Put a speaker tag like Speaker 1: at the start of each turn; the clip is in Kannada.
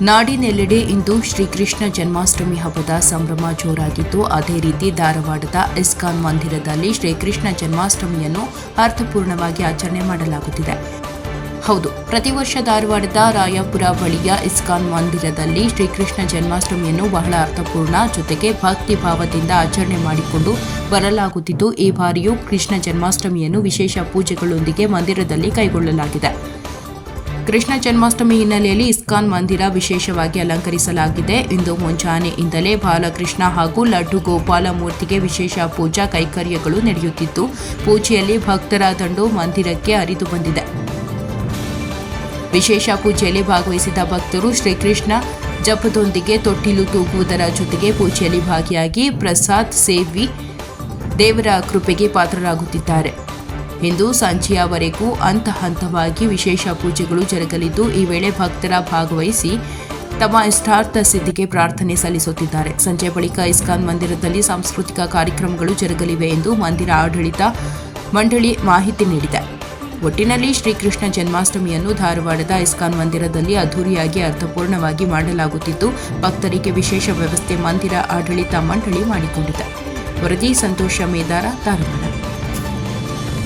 Speaker 1: ನಾಡಿನೆಲ್ಲೆಡೆ ಇಂದು ಶ್ರೀಕೃಷ್ಣ ಜನ್ಮಾಷ್ಟಮಿ ಹಬ್ಬದ ಸಂಭ್ರಮ ಜೋರಾಗಿದ್ದು, ಅದೇ ರೀತಿ ಧಾರವಾಡದ ಇಸ್ಕಾನ್ ಮಂದಿರದಲ್ಲಿ ಶ್ರೀಕೃಷ್ಣ ಜನ್ಮಾಷ್ಟಮಿಯನ್ನು ಅರ್ಥಪೂರ್ಣವಾಗಿ ಆಚರಣೆ ಮಾಡಲಾಗುತ್ತಿದೆ. ಹೌದು, ಪ್ರತಿ ವರ್ಷ ಧಾರವಾಡದ ರಾಯಾಪುರ ಬಳಿಯ ಇಸ್ಕಾನ್ ಮಂದಿರದಲ್ಲಿ ಶ್ರೀಕೃಷ್ಣ ಜನ್ಮಾಷ್ಟಮಿಯನ್ನು ಬಹಳ ಅರ್ಥಪೂರ್ಣ ಜೊತೆಗೆ ಭಕ್ತಿ ಭಾವದಿಂದ ಆಚರಣೆ ಮಾಡಿಕೊಂಡು ಬರಲಾಗುತ್ತಿದ್ದು, ಈ ಬಾರಿಯೂ ಕೃಷ್ಣ ಜನ್ಮಾಷ್ಟಮಿಯನ್ನು ವಿಶೇಷ ಪೂಜೆಗಳೊಂದಿಗೆ ಮಂದಿರದಲ್ಲಿ ಕೈಗೊಳ್ಳಲಾಗಿದೆ. ಕೃಷ್ಣ ಜನ್ಮಾಷ್ಟಮಿ ಹಿನ್ನೆಲೆಯಲ್ಲಿ ಇಸ್ಕಾನ್ ಮಂದಿರ ವಿಶೇಷವಾಗಿ ಅಲಂಕರಿಸಲಾಗಿದೆ. ಇಂದು ಮುಂಜಾನೆಯಿಂದಲೇ ಬಾಲಕೃಷ್ಣ ಹಾಗೂ ಲಡ್ಡು ಗೋಪಾಲ ಮೂರ್ತಿಗೆ ವಿಶೇಷ ಪೂಜಾ ಕೈಕರ್ಯಗಳು ನಡೆಯುತ್ತಿದ್ದು, ಪೂಜೆಯಲ್ಲಿ ಭಕ್ತರ ದಂಡು ಮಂದಿರಕ್ಕೆ ಹರಿದು ಬಂದಿದೆ. ವಿಶೇಷ ಪೂಜೆಯಲ್ಲಿ ಭಾಗವಹಿಸಿದ ಭಕ್ತರು ಶ್ರೀಕೃಷ್ಣ ಜಪದೊಂದಿಗೆ ತೊಟ್ಟಿಲು ತೂಗುವುದರ ಜೊತೆಗೆ ಪೂಜೆಯಲ್ಲಿ ಭಾಗಿಯಾಗಿ ಪ್ರಸಾದ್ ಸೇವಿ ದೇವರ ಕೃಪೆಗೆ ಪಾತ್ರರಾಗುತ್ತಿದ್ದಾರೆ. ಇಂದು ಸಂಜೆಯವರೆಗೂ ಹಂತ ಹಂತವಾಗಿ ವಿಶೇಷ ಪೂಜೆಗಳು ಜರುಗಲಿದ್ದು, ಈ ವೇಳೆ ಭಕ್ತರ ಭಾಗವಹಿಸಿ ತಮ್ಮ ಇಷ್ಟಾರ್ಥ ಸಿದ್ಧಿಗೆ ಪ್ರಾರ್ಥನೆ ಸಲ್ಲಿಸುತ್ತಿದ್ದಾರೆ. ಸಂಜೆ ಬಳಿಕ ಇಸ್ಕಾನ್ ಮಂದಿರದಲ್ಲಿ ಸಾಂಸ್ಕೃತಿಕ ಕಾರ್ಯಕ್ರಮಗಳು ಜರುಗಲಿವೆ ಎಂದು ಮಂದಿರ ಆಡಳಿತ ಮಂಡಳಿ ಮಾಹಿತಿ ನೀಡಿದೆ. ಒಟ್ಟಿನಲ್ಲಿ ಶ್ರೀಕೃಷ್ಣ ಜನ್ಮಾಷ್ಟಮಿಯನ್ನು ಧಾರವಾಡದ ಇಸ್ಕಾನ್ ಮಂದಿರದಲ್ಲಿ ಅದ್ದೂರಿಯಾಗಿ ಅರ್ಥಪೂರ್ಣವಾಗಿ ಮಾಡಲಾಗುತ್ತಿದ್ದು, ಭಕ್ತರಿಗೆ ವಿಶೇಷ ವ್ಯವಸ್ಥೆ ಮಂದಿರ ಆಡಳಿತ ಮಂಡಳಿ ಮಾಡಿಕೊಂಡಿದೆ. ವರದಿ ಸಂತೋಷ ಮೇದಾರ ಧಾರವಾಡ